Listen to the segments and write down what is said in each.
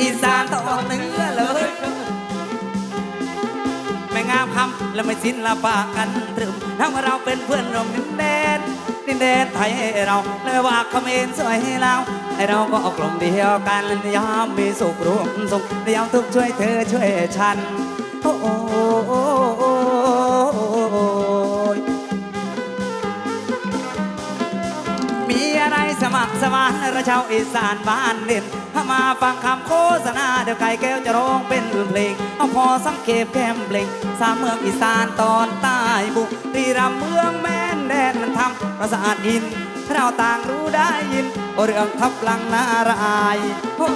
อีสานตอนเหนือ เลยไม่งามคำและไม่สิ้นละปากกันตรึมทั้งเราเป็นเพื่อนร่วมดินแดนดินแดนไทยให้เราเลยว่าเขมรสวยให้เราให้เราก็ออกกลมเดียวกันยามมีสุขร่วมสุขยามทุกช่วยเธอช่วยฉันโอ้ อะไรสวรรสมานระชาวอีสานบ้านเด่นถ้ามาฟังคำโฆษณาเดี๋ยวไก่แก้วจะร้องเป็นเพลงเอาพอสังเกตแก้มเพลงสามเมืองอีสานตอนใต้บุกรีรัมย์เมืองแม่นแดนมันทำประสาทอินเราต่างรู้ได้ยินเรื่องทับลังนารายโอ้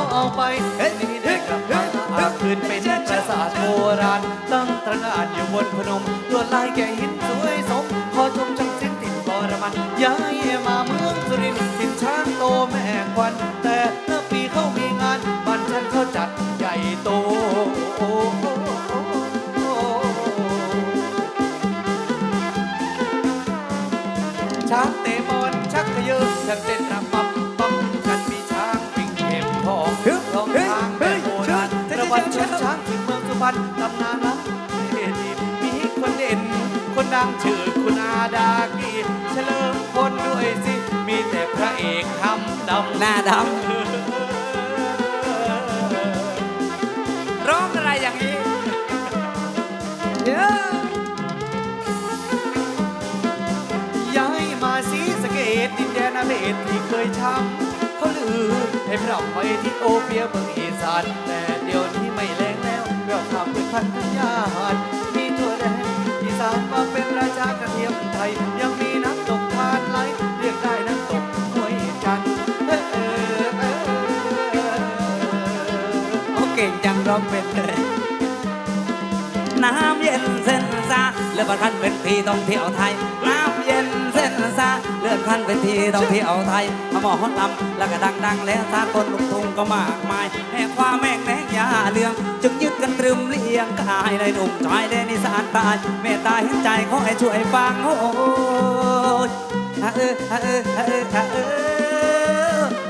รั่งเอาไปเฮ้ยนี่ได้กลับมาอาคืนเป็นปราสาทโบราณตั้งตระหง่านอยู่บนพนมลวดลายแก่หินสวยสมขอชมจังสิ้นติดกรมันย้ายมาเมืองสุรินทร์ถิ่นช้างโตแม่ควัน แต่เมื่อปีเขามีงานบ้านฉันเขาจัดใหญ่โตช้างเตะบอลชักเขยือทั้งเต้นรำ ทองรองทางแบบโบราณระวันชนช้างถึงเมืองสุพรรณตำนานล้ำเด่นมีคนเด่น คนดังชื่อคุณอาดากีเฉลิมพลด้วยสิ มีแต่พระเอกคำดำหน้าดำร้องอะไรอย่างนี้เดี๋ยวย้ายมาสีสเกตดินแดนอาเบศที่เคยช้ำ ให้พเราไปที่โอเปียเมืองอีสานแต่เดี๋ยวนี้ไม่แรงแล้วเรื่องความเป็นพันธัญญาหารมีทั่วแดนอีสานมาเป็นราชากระเทียมไทย ยังมีน้ำตกทานไหลเรียกได้น้ำตกห้วยจันทร์เออเออเออโอเก่งจังร้องเป็นเลยน้ำเย็นเส้นซาเลือดพันเป็นที่ท่องเที่ยวไทย น้ำเย็น ซาเลือดพันเป็นทีต้องเที่ยวไทยมาหมอฮอนลำแล้วก็ดังดังแล้วสากลลุกทุ่งก็มากมายแห่ความแม่งแนงยาเลือง จึงยึดกันตรึมเลียงกายในหนุ่มชายแดนิสานตายเมตตาเห็นใจขอให้ช่วยฟังโอ้ยฮะเออฮะเออฮะเออฮะเออ